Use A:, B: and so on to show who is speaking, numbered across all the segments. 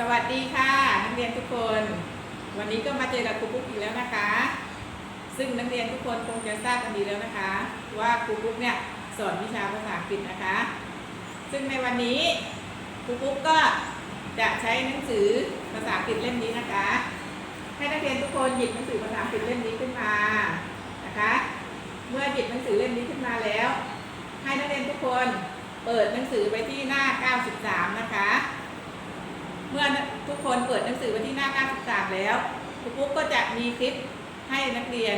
A: สวัสดีค่ะนักเรียนทุกคน วันนี้ก็มาเจอกับครูปุ๊กอีกแล้วนะคะ ซึ่งนักเรียนทุกคนคงจะทราบกันดีแล้วนะคะ ว่าครูปุ๊กเนี่ยสอนวิชาภาษาอังกฤษนะคะ ซึ่งในวันนี้ครูปุ๊กก็จะใช้หนังสือภาษาอังกฤษเล่มนี้นะคะ ให้นักเรียนทุกคนหยิบหนังสือภาษาอังกฤษเล่มนี้ขึ้นมานะคะ เมื่อหยิบหนังสือเล่มนี้ขึ้นมาแล้ว ให้นักเรียนทุกคนเปิดหนังสือไปที่หน้า 93 นะคะ เมื่อทุกคนเปิดหนังสือไปที่หน้า93แล้วครูปุ๊กก็จะมีคลิปให้นักเรียน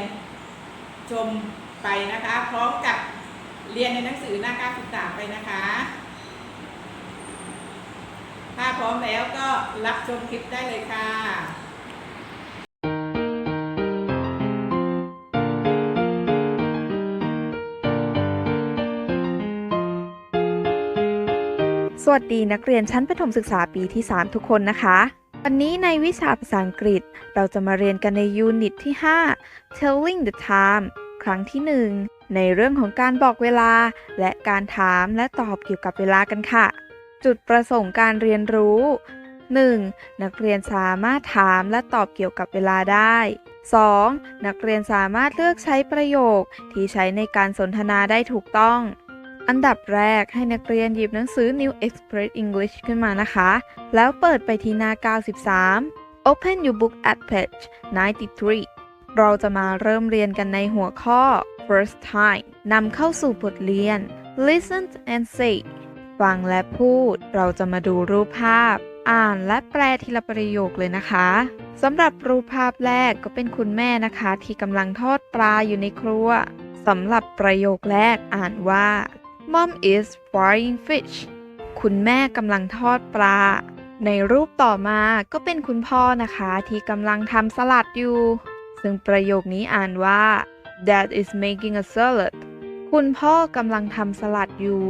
A: ชมไปนะคะ พร้อมกับเรียนในหนังสือหน้า93ไปนะคะ ถ้าพร้อมแล้วก็รับชมคลิปได้เลยค่ะ
B: วัสดีนักเรียนชั้นประถมศึกษาปีที่ 3 ทุกคนนะคะ วันนี้ในวิชาภาษาอังกฤษ เราจะมาเรียนกันในยูนิตที่ 5 telling the time ครั้งที่ 1 ในเรื่องของการบอกเวลา และการถามและตอบเกี่ยวกับเวลากันค่ะ จุดประสงค์การเรียนรู้ 1. นักเรียนสามารถถามและตอบเกี่ยวกับเวลาได้ 2. นักเรียนสามารถเลือกใช้ประโยคที่ใช้ในการสนทนาได้ถูกต้อง อันดับแรกให้นักเรียนหยิบหนังสือ New Express English ขึ้นมานะคะ แล้วเปิดไปที่หน้า 93 Open your book at page 93 เราจะมาเริ่มเรียนกันในหัวข้อ First time นำเข้าสู่บทเรียน Listen and say ฟังและพูด เราจะมาดูรูปภาพ อ่านและแปลทีละประโยคเลยนะคะสำหรับรูปภาพแรกก็เป็นคุณแม่นะคะ ที่กำลังทอดปลาอยู่ในครัวสำหรับประโยคแรกอ่านว่า Mom is frying fish คุณแม่กำลังทอดปลา ในรูปต่อมาก็เป็นคุณพ่อนะคะ ที่กำลังทำสลัดอยู่ ซึ่งประโยคนี้อ่านว่า Dad is making a salad คุณพ่อกำลังทำสลัดอยู่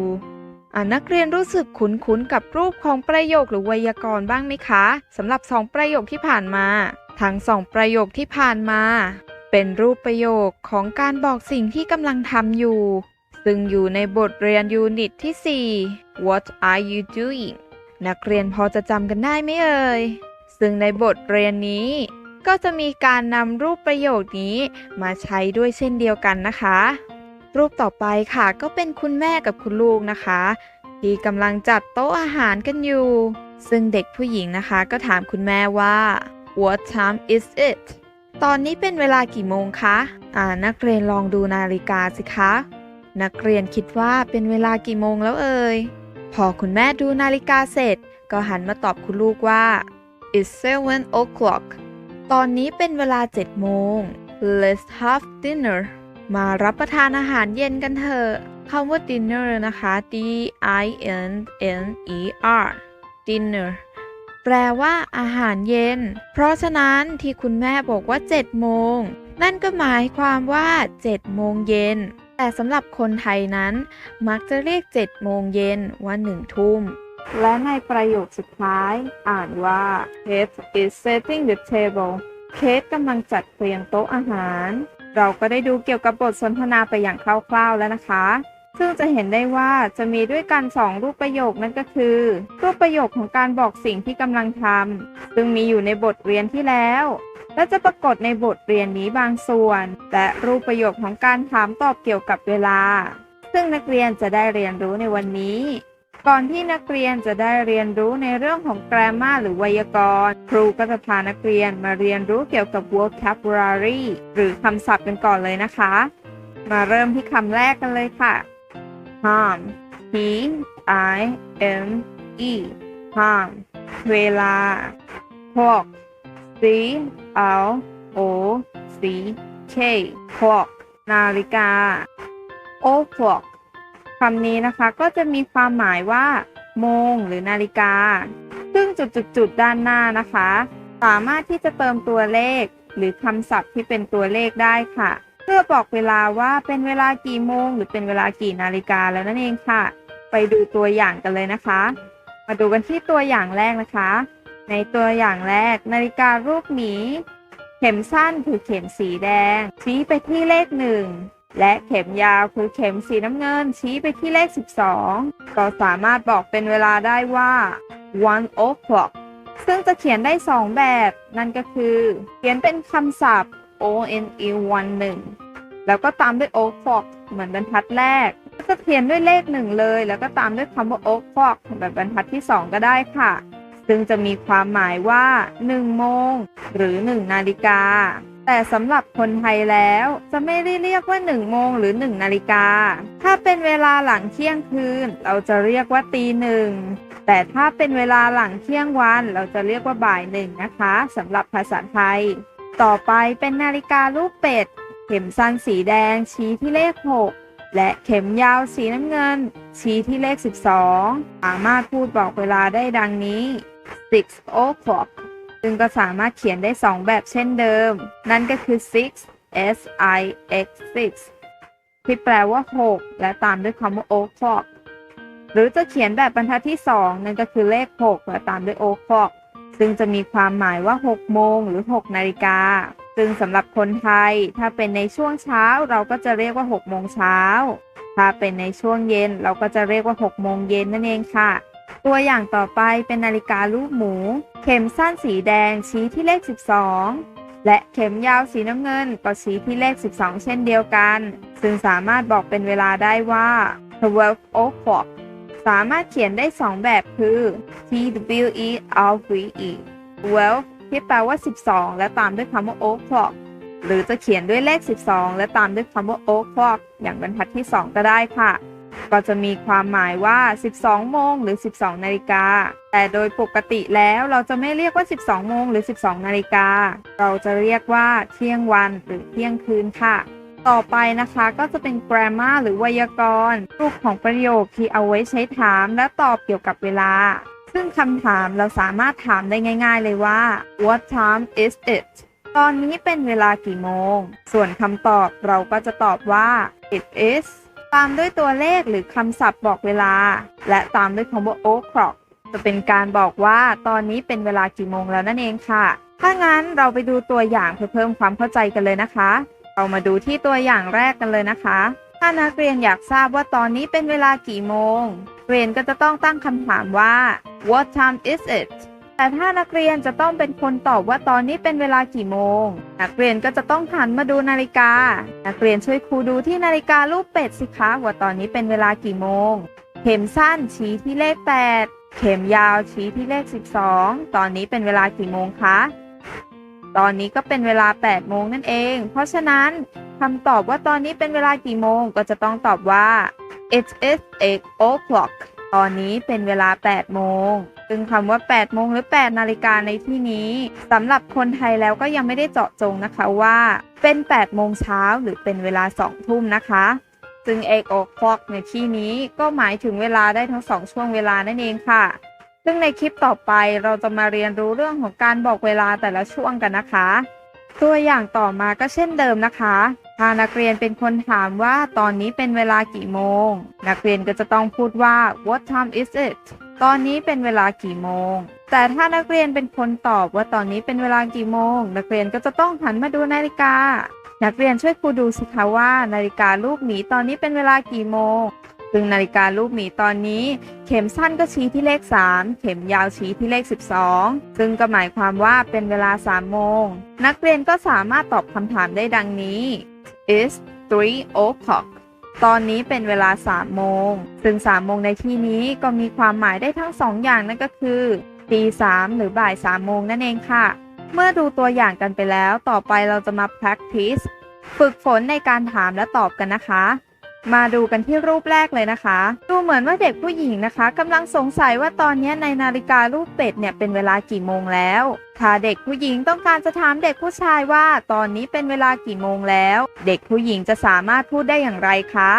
B: นักเรียนรู้สึกคุ้นๆกับรูปของประโยคหรือไวยากรณ์บ้างไหมคะสำหรับสองประโยคที่ผ่านมา ทั้งสองประโยคที่ผ่านมา เป็นรูปประโยคของการบอกสิ่งที่กำลังทำอยู่ ซึ่งอยู่ในบทเรียนยูนิตที่ 4 What are you doing นักเรียนพอจะจำกันได้ไหมเอ่ย ซึ่งในบทเรียนนี้ ก็จะมีการนำรูปประโยคนี้มาใช้ด้วยเช่นเดียวกันนะคะ รูปต่อไปค่ะก็เป็นคุณแม่กับคุณลูกนะคะ ที่กำลังจัดโต๊ะอาหารกันอยู่ ซึ่งเด็กผู้หญิงนะคะก็ถามคุณแม่ว่า What time is it ตอนนี้เป็นเวลากี่โมงคะ อ่า นักเรียนลองดูนาฬิกาสิคะ นักเรียนคิดว่าเป็นเวลากี่โมงแล้วเอ่ย พอคุณแม่ดูนาฬิกาเสร็จ ก็หันมาตอบคุณลูกว่า it's seven o'clock ตอนนี้เป็นเวลา7โมง let's have dinner มารับประทานอาหารเย็นกันเถอะคำว่า dinner นะคะ d i n n e r dinner แปลว่าอาหารเย็น เพราะฉะนั้นที่คุณแม่บอกว่า7โมง นั่นก็หมายความว่า7โมงเย็น แต่สำหรับคนไทยนั้น มักจะเรียก 7 โมงเย็นว่า1ทุ่ม และในประโยคสุดท้าย อ่านว่า Kate is setting the table เคทกำลังจัดเตรียมโต๊ะอาหาร เราก็ได้ดูเกี่ยวกับบทสนทนาไปอย่างคร่าวๆแล้วนะคะ ซึ่งจะเห็นได้ว่าจะมีด้วยกัน 2 รูปประโยคนั่นก็คือ รูปประโยคของการบอกสิ่งที่กำลังทำซึ่งมีอยู่ในบทเรียนที่แล้ว และจะปรากฏในบทเรียนนี้บางส่วน และรูปประโยคของการถามตอบเกี่ยวกับเวลา ซึ่งนักเรียนจะได้เรียนรู้ในวันนี้ ก่อนที่นักเรียนจะได้เรียนรู้ในเรื่องของ grammar หรือไวยากรณ์ ครูก็จะพานักเรียนมาเรียนรู้เกี่ยวกับ vocabulary หรือคำศัพท์กันก่อนเลยนะคะ มาเริ่มที่คำแรกกันเลยค่ะ harm T I M E harm เวลา clock C L O C K clock นาฬิกา o'clock คำนี้นะคะก็จะมีความหมายว่า โมงหรือนาฬิกา ซึ่งจุดๆด้านหน้านะคะ สามารถที่จะเติมตัวเลข หรือคำศัพท์ที่เป็นตัวเลขได้ค่ะ เพื่อบอกเวลาว่าเป็นเวลากี่โมง หรือเป็นเวลากี่นาฬิกาแล้วนั่นเองค่ะ ไปดูตัวอย่างกันเลยนะคะ มาดูกันที่ตัวอย่างแรกนะคะ ในตัวอย่างแรก นาฬิการูปหมี เข็มสั้นคือเข็มสีแดง ชี้ไปที่เลขหนึ่งและเข็มยาวคือเข็มสีน้ำเงินชี้ไปที่เลข 12 ก็สามารถบอกเป็นเวลาได้ว่า one o'clock ซึ่งจะเขียนได้ 2 แบบ นั่นก็คือ เขียนเป็นคำศัพท์ O N E 1 1แล้วก็ตามด้วย oak fork เหมือนบรรทัดแรกแล้วก็เขียนด้วยเลขหนึ่งเลย แล้วก็ตามด้วยคำว่า oak fork แบบบรรทัดที่ 2 ก็ได้ค่ะ ซึ่งจะมีความหมายว่า 1 โมง หรือ 1 นาฬิกา แต่สำหรับคนไทยแล้วจะไม่ได้เรียกว่า 1 โมงหรือ 1 นาฬิกา ถ้าเป็นเวลาหลังเที่ยงคืน เราจะเรียกว่าตีหนึ่งแต่ถ้าเป็นเวลาหลังเที่ยงวันเราจะเรียกว่าบ่ายหนึ่งนะคะสำหรับภาษาไทย ต่อไปเป็นนาฬิการูปเป็ด เข็มสั้นสีแดงชี้ที่เลข 6 และเข็มยาวสีน้ำเงิน ชี้ที่เลข 12 สามารถพูดบอกเวลาได้ดังนี้ six o'clock ซึ่งก็สามารถเขียนได้ 2 แบบเช่นเดิม นั่นก็คือ six s i x six ที่แปลว่า 6 และตามด้วยคำว่า o'clock หรือจะเขียนแบบบรรทัดที่ 2 นั่นก็คือเลข 6 และตามด้วย o'clock ซึ่งจะมีความหมายว่า 6 โมงหรือ 6 นาฬิกา ซึ่งสำหรับคนไทย ถ้าเป็นในช่วงเช้าเราก็จะเรียกว่า 6 โมงเช้า ถ้าเป็นในช่วงเย็นเราก็จะเรียกว่า 6 โมงเย็นนั่นเองค่ะ ตัวอย่างต่อไปเป็นนาฬิกาลูกหมู เข็มสั้นสีแดงชี้ที่เลข 12 และเข็มยาวสีน้ำเงินก็ชี้ที่เลข 12 เช่นเดียวกัน ซึ่งสามารถบอกเป็นเวลาได้ว่า12 o'clock สามารถเขียนได้ 2 แบบคือ T W E R V E 12ที่แปลว่า 12 และตามด้วยคำว่า o'clock หรือจะเขียนด้วยเลข 12 และตามด้วยคำว่า o'clock อย่างบรรทัดที่ 2 ก็ได้ค่ะ ก็จะมีความหมายว่า 12 โมงหรือ 12 นาฬิกา แต่โดยปกติแล้วเราจะไม่เรียกว่า 12 โมงหรือ 12 นาฬิกา เราจะเรียกว่าเที่ยงวันหรือเที่ยงคืนค่ะ ต่อไปนะคะก็จะเป็น grammar หรือไวยากรณ์รูปของประโยคที่เอาไว้ใช้ถามและตอบเกี่ยวกับเวลา ซึ่งคำถามเราสามารถถามได้ง่ายๆเลยว่า what time is it ตอนนี้เป็นเวลากี่โมง ส่วนคำตอบเราก็จะตอบว่า it is ตามด้วยตัวเลขหรือคำศัพท์บอกเวลา และตามด้วยคำว่า o'clock จะเป็นการบอกว่าตอนนี้เป็นเวลากี่โมงแล้วนั่นเองค่ะ ถ้างั้นเราไปดูตัวอย่างเพื่อเพิ่มความเข้าใจกันเลยนะคะ เรามาดูที่ตัวอย่างแรกกันเลยนะคะ ถ้านักเรียนอยากทราบว่าตอนนี้เป็นเวลากี่โมง เรียนก็จะต้องตั้งคำถามว่า what time is it แต่ถ้านักเรียนจะต้องเป็นคนตอบว่าตอนนี้เป็นเวลากี่โมง นักเรียนก็จะต้องหันมาดูนาฬิกา นักเรียนช่วยครูดูที่นาฬิการูปเป็ดสิคะว่าตอนนี้เป็นเวลากี่โมง เข็มสั้นชี้ที่เลข 8 เข็มยาวชี้ที่เลข 12 ตอนนี้เป็นเวลากี่โมงคะ ตอนนี้ก็เป็นเวลา 8 โมงนั่นเอง เพราะฉะนั้นคำตอบว่าตอนนี้เป็นเวลากี่โมงก็จะต้องตอบว่า it is 8 o'clock ตอนนี้เป็นเวลา 8 โมง ซึ่งคำว่า 8 โมงหรือ 8 นาฬิกาในที่นี้สำหรับคนไทยแล้วก็ยังไม่ได้เจาะจงนะคะว่าเป็น 8 โมงเช้าหรือเป็นเวลา 2 ทุ่มนะคะ ซึ่ง 8 o'clock ในที่นี้ก็หมายถึงเวลาได้ทั้ง 2 ช่วงเวลานั่นเองค่ะ ซึ่งในคลิปต่อไปเราจะมาเรียนรู้เรื่องของการบอกเวลาแต่ละช่วงกันนะคะ ตัวอย่างต่อมาก็เช่นเดิมนะคะถ้านักเรียนเป็นคนถามว่าตอนนี้เป็นเวลากี่โมง นักเรียนก็จะต้องพูดว่า what time is it ตอนนี้เป็นเวลากี่โมง แต่ถ้านักเรียนเป็นคนตอบว่าตอนนี้เป็นเวลากี่โมง นักเรียนก็จะต้องหันมาดูนาฬิกา นักเรียนช่วยครูดูสิคะว่า นาฬิกาลูกหมีตอนนี้เป็นเวลากี่โมง ซึ่งนาฬิกาลูกหมีตอนนี้ เข็มสั้นก็ชี้ที่เลข 3 เข็มยาวชี้ที่เลข 12 ซึ่งก็หมายความว่าเป็นเวลา 3 โมง นักเรียนก็สามารถตอบคำถามได้ดังนี้ is 3 o'clock ตอนนี้เป็นเวลา 3 โมง ซึ่ง 3 โมงในที่นี้ก็มีความหมายได้ทั้ง 2 อย่างนั่นก็คือตี3หรือบ่าย 3 โมงนั่นเองค่ะ เมื่อดูตัวอย่างกันไปแล้ว ต่อไปเราจะมา practice ฝึกฝนในการถามและตอบกันนะคะ มาดูกันที่รูปแรกเลยนะคะ ดูเหมือนว่าเด็กผู้หญิงนะคะกำลังสงสัยว่าตอนนี้ในนาฬิการูปเป็ดเนี่ยเป็นเวลากี่โมงแล้วถ้าเด็กผู้หญิงต้องการจะถามเด็กผู้ชายว่าตอนนี้เป็นเวลากี่โมงแล้ว เด็กผู้หญิงจะสามารถพูดได้อย่างไรคะ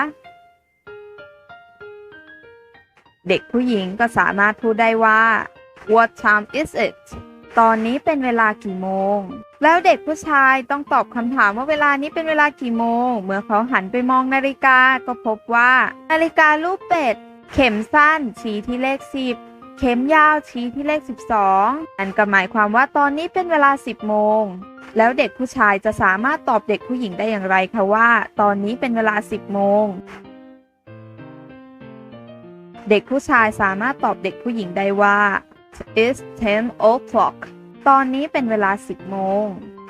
B: เด็กผู้หญิงก็สามารถพูดได้ว่า What time is it ตอนนี้เป็นเวลากี่โมง แล้วเด็กผู้ชายต้องตอบคำถามว่าเวลานี้เป็นเวลากี่โมง เมื่อเขาหันไปมองนาฬิกาก็พบว่า นาฬิการูปเป็ด เข็มสั้น ชี้ที่เลข 10 เข็มยาวชี้ที่เลข 12นั่นก็หมายความว่าตอนนี้เป็นเวลา 10 โมง แล้วเด็กผู้ชายจะสามารถตอบเด็กผู้หญิงได้อย่างไรคะว่า ตอนนี้เป็นเวลา 10 โมง เด็กผู้ชายสามารถตอบเด็กผู้หญิงได้ว่า it's 10 o'clock ตอนนี้เป็นเวลา 10 โมง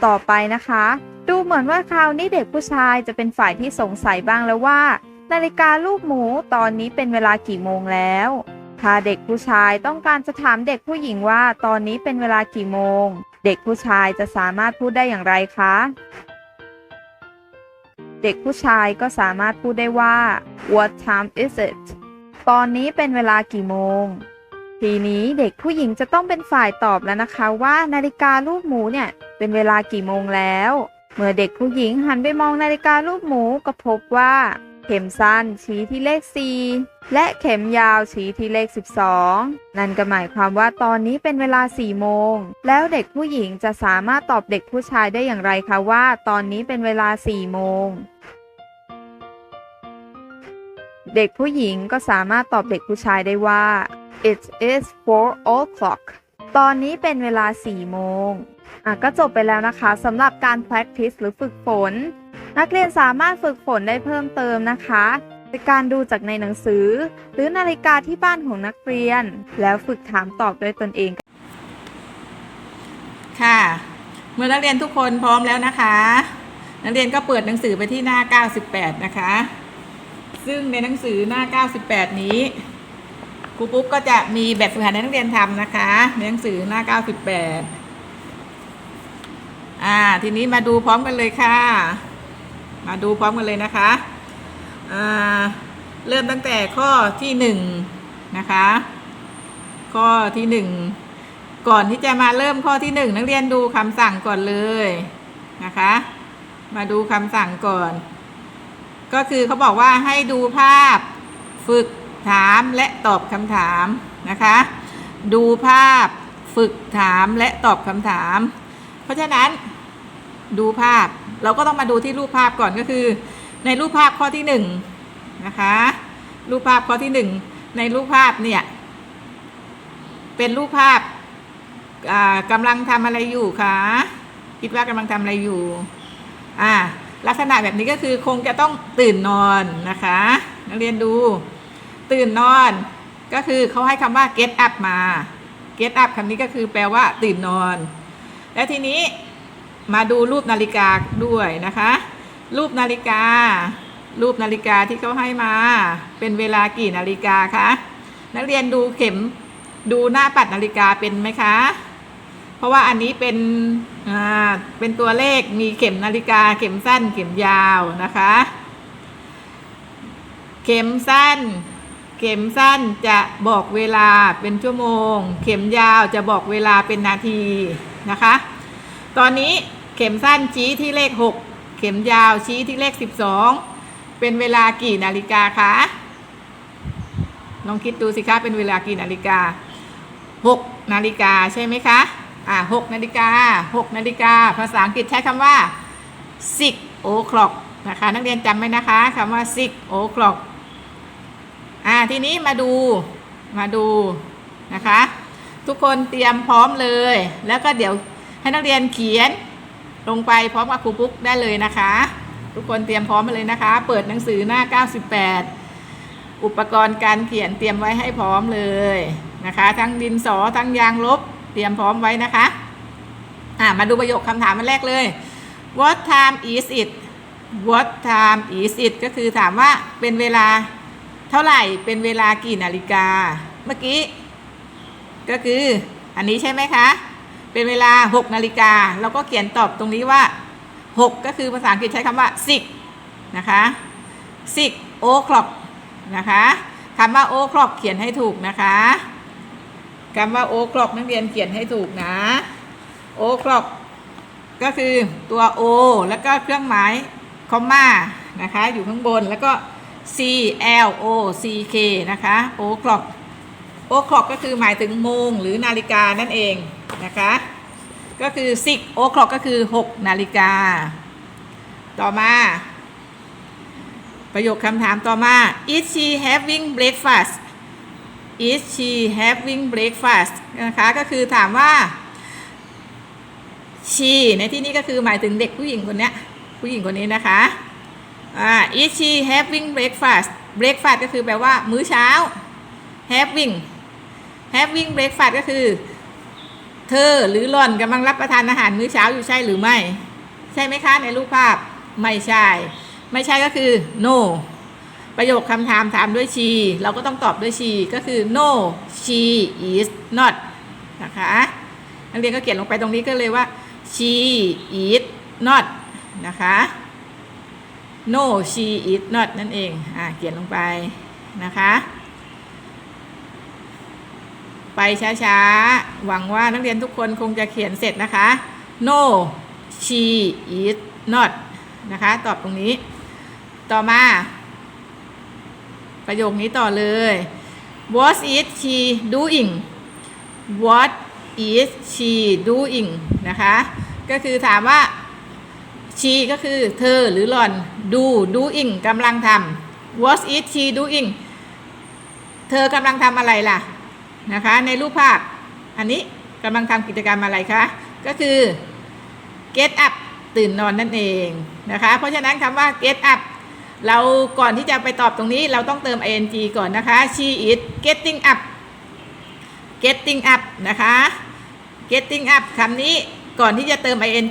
B: ต่อไปนะคะ ดูเหมือนว่าคราวนี้เด็กผู้ชายจะเป็นฝ่ายที่สงสัยบ้างแล้วว่า นาฬิกาลูกหมูตอนนี้เป็นเวลากี่โมงแล้วถ้าเด็กผู้ชายต้องการจะถามเด็กผู้หญิงว่าตอนนี้เป็นเวลากี่โมง เด็กผู้ชายจะสามารถพูดได้อย่างไรคะ เด็กผู้ชายก็สามารถพูดได้ว่า What time is it ตอนนี้เป็นเวลากี่โมง ทีนี้เด็กผู้หญิงจะต้องเป็นฝ่ายตอบแล้วนะคะว่านาฬิกาลูกหมูเนี่ยเป็นเวลากี่โมงแล้ว เมื่อเด็กผู้หญิงหันไปมองนาฬิกาลูกหมูก็พบว่า เข็มสั้นชี้ที่เลข 4 และเข็มยาวชี้ที่เลข 12 นั่นก็หมายความว่าตอนนี้เป็นเวลา 4 โมง แล้วเด็กผู้หญิงจะสามารถตอบเด็กผู้ชายได้อย่างไรคะว่า ตอนนี้เป็นเวลา 4 โมงเด็กผู้หญิงก็สามารถตอบเด็กผู้ชายได้ว่า it is four o'clock ตอนนี้เป็นเวลา 4 โมง อะก็จบไปแล้วนะคะสำหรับการ practice หรือฝึกฝน นักเรียนสามารถฝึกฝนได้เพิ่มเติมนะคะในการดูจากในหนังสือ หรือนาฬิกาที่บ้านของนักเรียน แล้วฝึกถามตอบด้วยตนเอง
A: ค่ะ เมื่อนักเรียนทุกคนพร้อมแล้วนะคะ นักเรียนก็เปิดหนังสือไปที่หน้า 98 นะคะ ซึ่งในหนังสือหน้า 98 นี้ ครูปุ๊กก็จะมีแบบฝึกหัดให้นักเรียนทำนะคะในหนังสือหน้า 98 อ่า ทีนี้มาดูพร้อมกันเลยค่ะ มาดูพร้อมกันเลยนะคะอ่าเริ่มตั้งแต่ข้อที่หนึ่งนะคะ ข้อที่หนึ่งก่อนที่จะมาเริ่มข้อที่หนึ่งนักเรียนดูคำสั่งก่อนเลยนะคะ มาดูคำสั่งก่อน ก็คือเขาบอกว่าให้ดูภาพฝึก ถามและตอบคำถามนะคะ ดูภาพฝึกถามและตอบคำถาม เพราะฉะนั้นดูภาพเราก็ต้องมาดูที่รูปภาพก่อนก็คือ ในรูปภาพข้อที่หนึ่งนะคะ รูปภาพข้อที่หนึ่งในรูปภาพเนี่ย เป็นรูปภาพอ่ากำลังทำอะไรอยู่คะคิดว่ากำลังทำอะไรอยู่อ่าลักษณะแบบนี้ก็คือคงจะต้องตื่นนอนนะคะ นักเรียนดู ตื่นนอน ก็คือเขาให้คำว่า get up มา get up คำนี้ก็คือแปลว่า ตื่นนอน แล้วทีนี้มาดูรูปนาฬิกาด้วยนะคะ รูปนาฬิกา รูปนาฬิกาที่เขาให้มา เป็นเวลากี่นาฬิกาคะนักเรียนดูเข็มดูหน้าปัดนาฬิกาเป็นไหมคะ เพราะว่าอันนี้เป็นอ่าเป็นตัวเลขมีเข็มนาฬิกา เข็มสั้นเข็มยาวนะคะ เข็มสั้น เข็มสั้นจะบอกเวลาเป็นชั่วโมง เข็มยาวจะบอกเวลาเป็นนาทีนะคะ ตอนนี้เข็มสั้นชี้ที่เลข 6 เข็มยาวชี้ที่เลข 12 เป็นเวลากี่นาฬิกาคะลองคิดดูสิคะเป็นเวลากี่นาฬิกา 6 นาฬิกาใช่ไหมคะอ่า6นาฬิกา6นาฬิกาภาษาอังกฤษใช้คำว่า six o'clock นะคะ นักเรียนจำไว้นะคะคำว่า six o'clock อ่าทีนี้มาดูมาดูนะคะ ทุกคนเตรียมพร้อมเลย แล้วก็เดี๋ยวให้นักเรียนเขียนลงไปพร้อมกับครูปุ๊กได้เลยนะคะ ทุกคนเตรียมพร้อมมาเลยนะคะ เปิดหนังสือหน้า 98 อุปกรณ์การเขียนเตรียมไว้ให้พร้อมเลยนะคะ ทั้งดินสอทั้งยางลบเตรียมพร้อมไว้นะคะอ่ามาดูประโยคคำถามมันแรกเลย What time is it What time is it ก็คือถามว่าเป็นเวลา เท่าไหร่เป็นเวลากี่นาฬิกา เมื่อกี้ ก็คืออันนี้ใช่ไหมคะ เป็นเวลา 6 นาฬิกาเราก็เขียนตอบตรงนี้ว่า 6 ก็คือภาษาอังกฤษใช้คำว่า six นะคะ six o'clock นะคะคำว่า o'clock เขียนให้ถูกนะคะคำว่า o'clock นักเรียนเขียนให้ถูกนะ o'clock ก็คือตัว o แล้วก็เครื่องหมายคอมมานะคะ อยู่ข้างบนแล้วก็ c l o c k นะคะ o'clock o'clock ก็คือหมายถึงโมงหรือนาฬิกานั่นเองนะคะ ก็คือ six o'clock ก็คือ 6 นาฬิกา ต่อมา ประโยคคำถามต่อมา is she having breakfast is she having breakfast นะคะ ก็คือถามว่า she ในที่นี้ก็คือหมายถึงเด็กผู้หญิงคนเนี้ยผู้หญิงคนนี้นะคะ อ่า is she having breakfast breakfast ก็คือแปลว่ามื้อเช้า having having breakfast ก็คือ เธอหรือหล่อนกำลังรับประทานอาหารมื้อเช้าอยู่ใช่หรือไม่ ใช่ไหมคะในรูปภาพไม่ใช่ ไม่ใช่ก็คือ no ประโยคคำถามถามด้วย she เราก็ต้องตอบด้วย she ก็คือ no she is not นะคะนักเรียนก็เขียนลงไปตรงนี้ก็เลยว่า she is not นะคะ no she is not นั่นเอง อ่าเขียนลงไปนะคะ ไปช้าๆ หวังว่านักเรียนทุกคนคงจะเขียนเสร็จนะคะ no she is not นะคะ ตอบตรงนี้ ต่อมา ประโยคนี้ต่อเลย what is she doing what is she doing นะคะ ก็คือถามว่า she ก็คือเธอหรือหล่อน do doing กำลังทำ what is she doing เธอกำลังทำอะไรล่ะ นะคะ ในรูปภาพ อันนี้กำลังทำกิจกรรมอะไรคะ ก็คือ get up ตื่นนอนนั่นเองนะคะ เพราะฉะนั้นคำว่า get up เราก่อนที่จะไปตอบตรงนี้เราต้องเติม ing ก่อนนะคะ she is getting up getting up นะคะ getting up คำนี้ ก่อนที่จะเติม ing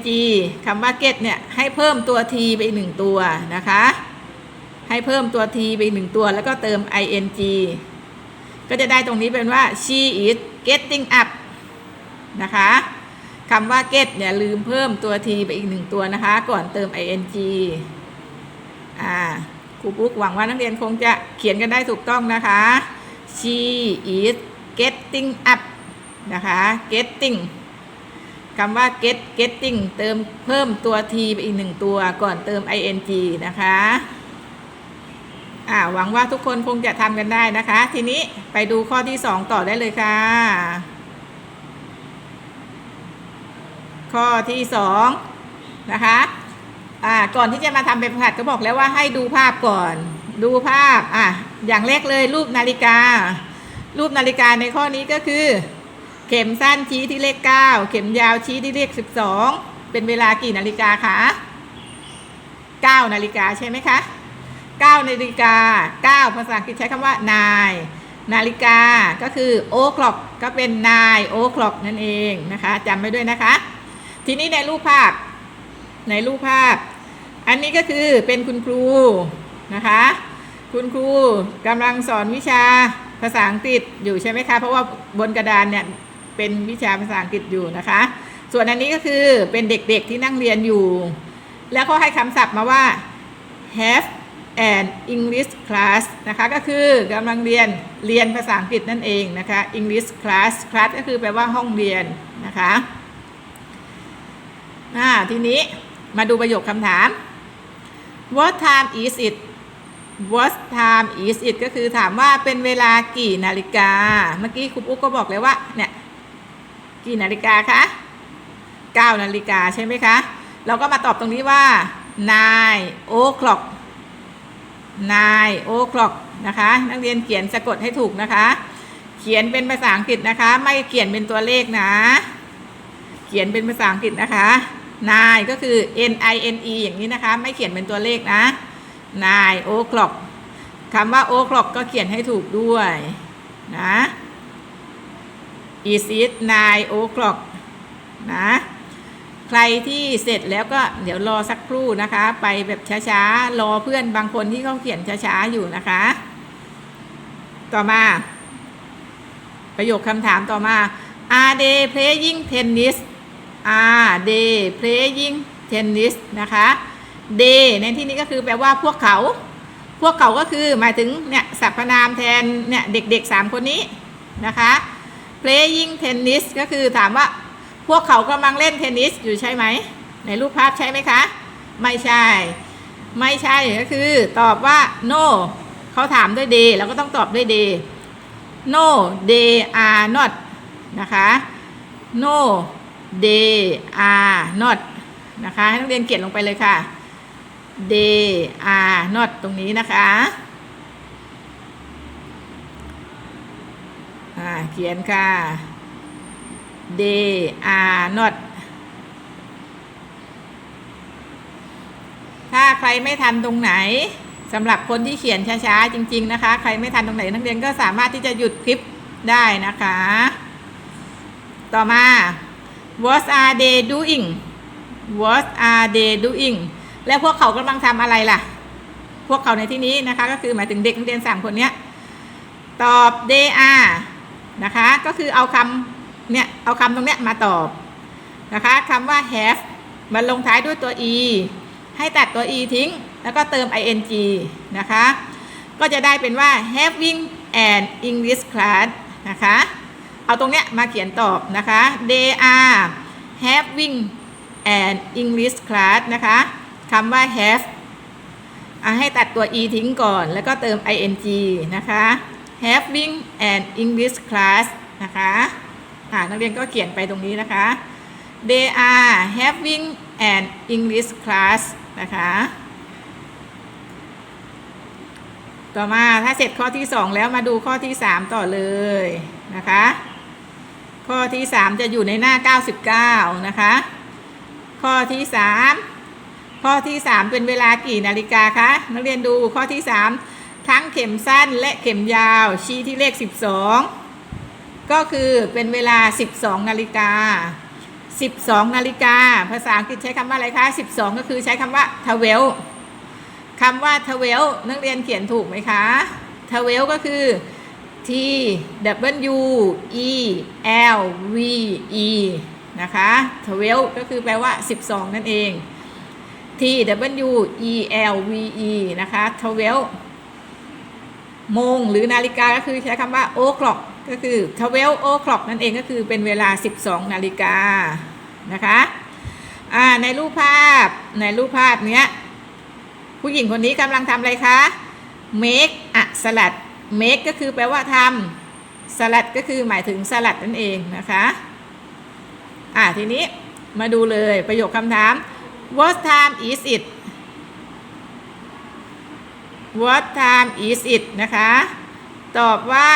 A: คำว่า get เนี่ยให้เพิ่มตัว t ไปอีกหนึ่งตัวนะคะ ให้เพิ่มตัว t ไปอีกหนึ่งตัว แล้วก็เติม ing ก็จะได้ตรงนี้เป็นว่า she is getting up นะคะคำว่า get เนี่ยลืมเพิ่มตัว t ไปอีกหนึ่งตัวนะคะ ก่อนเติม ing อ่าครูปุ๊กหวังว่านักเรียนคงจะเขียนกันได้ถูกต้องนะคะ she is getting up นะคะ getting คำว่า get getting เติมเพิ่มตัว t ไปอีกหนึ่งตัวก่อนเติม ing นะคะอ่าหวังว่าทุกคนคงจะทำกันได้นะคะ ทีนี้ไปดูข้อที่ 2 ต่อได้เลยค่ะ ข้อที่ 2 นะคะอ่าก่อนที่จะมาทำเป็นผัดก็บอกแล้วว่าให้ดูภาพก่อน ดูภาพอะอย่างแรกเลยรูปนาฬิกา รูปนาฬิกาในข้อนี้ก็คือ เข็มสั้นชี้ที่เลข 9 เข็มยาวชี้ที่เลข 12 เป็นเวลากี่นาฬิกาคะ9นาฬิกาใช่ไหมคะ9นาฬิกา9ภาษาอังกฤษใช้คำว่า nine นาฬิกาก็คือ o'clock ก็เป็น nine o'clock นั่นเองนะคะจำไว้ด้วยนะคะ ทีนี้ในรูปภาพในรูปภาพ อันนี้ก็คือเป็นคุณครูนะคะ คุณครูกำลังสอนวิชาภาษาอังกฤษอยู่ใช่ไหมคะ เพราะว่าบนกระดานเนี่ย เป็นวิชาภาษาอังกฤษอยู่นะคะ ส่วนอันนี้ก็คือเป็นเด็กๆที่นั่งเรียนอยู่ แล้วก็ให้คำศัพท์มาว่า have an English class นะคะก็คือกำลังเรียนเรียนภาษาอังกฤษนั่นเองนะคะ English class class ก็คือแปลว่าห้องเรียนนะคะอ่าทีนี้มาดูประโยคคำถาม What time is it What time is it ก็คือถามว่าเป็นเวลากี่นาฬิกา เมื่อกี้ครูปุ๊กก็บอกแล้วว่าเนี่ย กี่นาฬิกาคะ9นาฬิกาใช่ไหมคะ เราก็มาตอบตรงนี้ว่า nine o'clock nine o'clock นะคะ นักเรียนเขียนสะกดให้ถูกนะคะ เขียนเป็นภาษาอังกฤษนะคะ ไม่เขียนเป็นตัวเลขนะ เขียนเป็นภาษาอังกฤษนะคะ nine ก็คือ n i n e อย่างนี้นะคะ ไม่เขียนเป็นตัวเลขนะ nine o'clock คำว่า o'clock ก็เขียนให้ถูกด้วยนะ is it nine o'clock นะใครที่เสร็จแล้วก็เดี๋ยวรอสักครู่นะคะ ไปแบบช้าๆ รอเพื่อนบางคนที่เขาเขียนช้าๆ อยู่นะคะ ต่อมา ประโยคคำถามต่อมา are they playing tennis are they playing tennis นะคะ they ในที่นี้ก็คือแปลว่าพวกเขา พวกเขาก็คือหมายถึงเนี่ยสรรพนามแทนเนี่ยเด็กๆ3คนนี้นะคะ playing tennis ก็คือถามว่าพวกเขากำลังเล่นเทนนิสอยู่ใช่ไหม ในรูปภาพใช่ไหมคะ ไม่ใช่ ไม่ใช่ก็คือตอบว่า no เขาถามด้วย they เราก็ต้องตอบด้วย they no they are not นะคะ no they are not นะคะ ให้นักเรียนเขียนลงไปเลยค่ะ they are not ตรงนี้นะคะอ่า เขียนค่ะ they are not ถ้าใครไม่ทันตรงไหนสำหรับคนที่เขียนช้าๆจริง ๆ นะคะ ใครไม่ทันตรงไหนนักเรียนก็สามารถที่จะหยุดคลิปได้นะคะ ต่อมา what are they doing what are they doing และพวกเขากำลังทำอะไรล่ะ พวกเขาในที่นี้นะคะ ก็คือหมายถึงเด็กนักเรียนสามคนเนี้ย ตอบ they are นะคะ ก็คือเอาคำเนี่ยเอาคำตรงเนี้ยมาตอบนะคะคำว่า have มันลงท้ายด้วยตัว e ให้ตัดตัว e ทิ้ง แล้วก็เติม ing นะคะ ก็จะได้เป็นว่า having an English class นะคะ เอาตรงเนี้ยมาเขียนตอบนะคะ they are having an English class นะคะคำว่า have ให้ตัดตัว e ทิ้งก่อน แล้วก็เติม ing นะคะ having an English class นะคะอ่านักเรียนก็เขียนไปตรงนี้นะคะ they are having an English class นะคะต่อมาถ้าเสร็จข้อที่ 2 แล้วมาดูข้อที่ 3 ต่อเลยนะคะ ข้อที่ 3 จะอยู่ในหน้า 99 นะคะ ข้อที่ 3 ข้อที่ 3 เป็นเวลากี่นาฬิกาคะนักเรียนดูข้อที่ 3 ทั้งเข็มสั้นและเข็มยาว ชี้ที่เลข 12 ก็คือเป็นเวลา 12 นาฬิกา 12 นาฬิกา ภาษาอังกฤษใช้คำว่าอะไรคะ 12 ก็คือใช้คำว่า12คำว่า12นักเรียนเขียนถูกไหมคะ12ก็คือ T W E L V E นะคะ12ก็คือแปลว่า 12 นั่นเอง T W E L V E นะคะ12 โมงหรือนาฬิกาก็คือใช้คำว่า o'clock ก็คือ 12 o'clock นั่นเองก็คือเป็นเวลา 12 นาฬิกานะคะอ่าในรูปภาพในรูปภาพเนี้ยผู้หญิงคนนี้กำลังทำอะไรคะ make อะสลัด make ก็คือแปลว่าทำสลัดก็คือหมายถึงสลัดนั่นเองนะคะอ่าทีนี้มาดูเลยประโยคคำถาม what time is it what time is it นะคะ ตอบว่า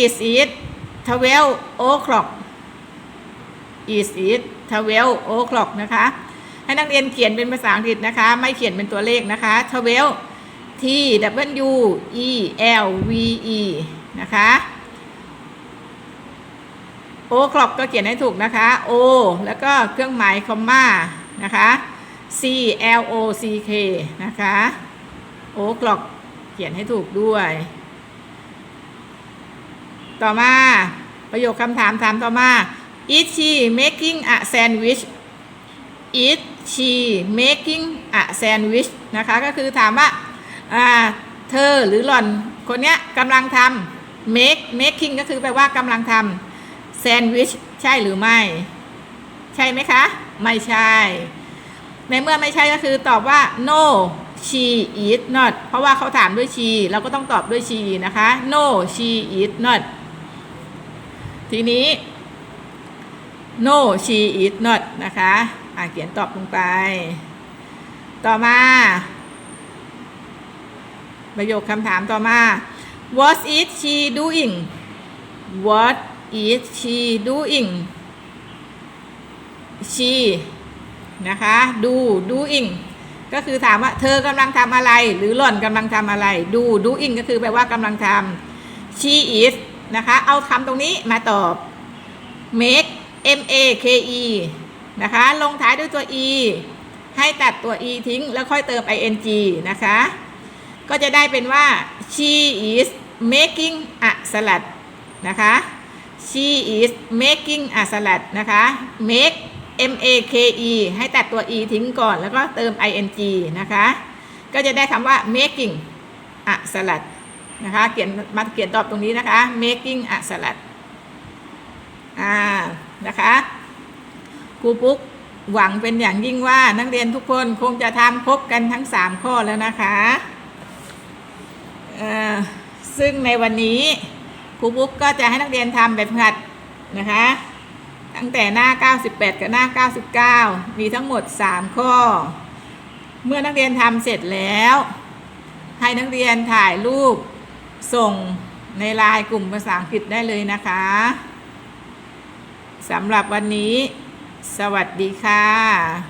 A: is it 12 o'clock is it 12 o'clock นะคะ ให้นักเรียนเขียนเป็นภาษาอังกฤษนะคะ ไม่เขียนเป็นตัวเลขนะคะ 12 T W E L V E นะคะ O clock ก็เขียนให้ถูกนะคะ O แล้วก็เครื่องหมายคอมมานะคะ C L O C K นะคะ O clock เขียนให้ถูกด้วย ต่อมา ประโยคคำถามถามต่อมา Is she making a sandwich Is she making a sandwich นะคะ ก็คือถามว่าอ่า เธอหรือหล่อนคนเนี้ยกำลังทำ make making ก็คือแปลว่ากำลังทำ sandwich ใช่หรือไม่ ใช่ไหมคะ ไม่ใช่ ในเมื่อไม่ใช่ก็คือตอบว่า no she is not เพราะว่าเขาถามด้วย she เราก็ต้องตอบด้วย she นะคะ no she is not ทีนี้ no she is not นะคะอ่าเขียนตอบลงไป ต่อมา ประโยคคำถามต่อมา what is she doing what is she doing she นะคะ do doing ก็คือถามว่าเธอกำลังทำอะไร หรือหล่อนกำลังทำอะไร do doing ก็คือแปลว่ากำลังทำ she is นะคะ เอาคำตรงนี้มาตอบ make m a k e นะคะ ลงท้ายด้วยตัว e ให้ตัดตัว e ทิ้ง แล้วค่อยเติม ing นะคะ ก็จะได้เป็นว่า she is making a salad นะคะ she is making a salad นะคะ make m a k e ให้ตัดตัว e ทิ้งก่อนแล้วก็เติม ing นะคะ ก็จะได้คำว่า making a salad นะคะเขียนมาเขียนตอบตรงนี้นะคะ making a salad อ่านะคะครูปุ๊กหวังเป็นอย่างยิ่งว่านักเรียนทุกคนคงจะทำครบกันทั้ง 3 ข้อแล้วนะคะเอ่อซึ่งในวันนี้ครูปุ๊กก็จะให้นักเรียนทำแบบฝึกหัดนะคะ ตั้งแต่หน้า 98 กับหน้า 99 มีทั้งหมด 3 ข้อ เมื่อนักเรียนทำเสร็จแล้ว ให้นักเรียนถ่ายรูปส่งในไลน์กลุ่มภาษาอังกฤษได้เลยนะคะสำหรับวันนี้ สวัสดีค่ะ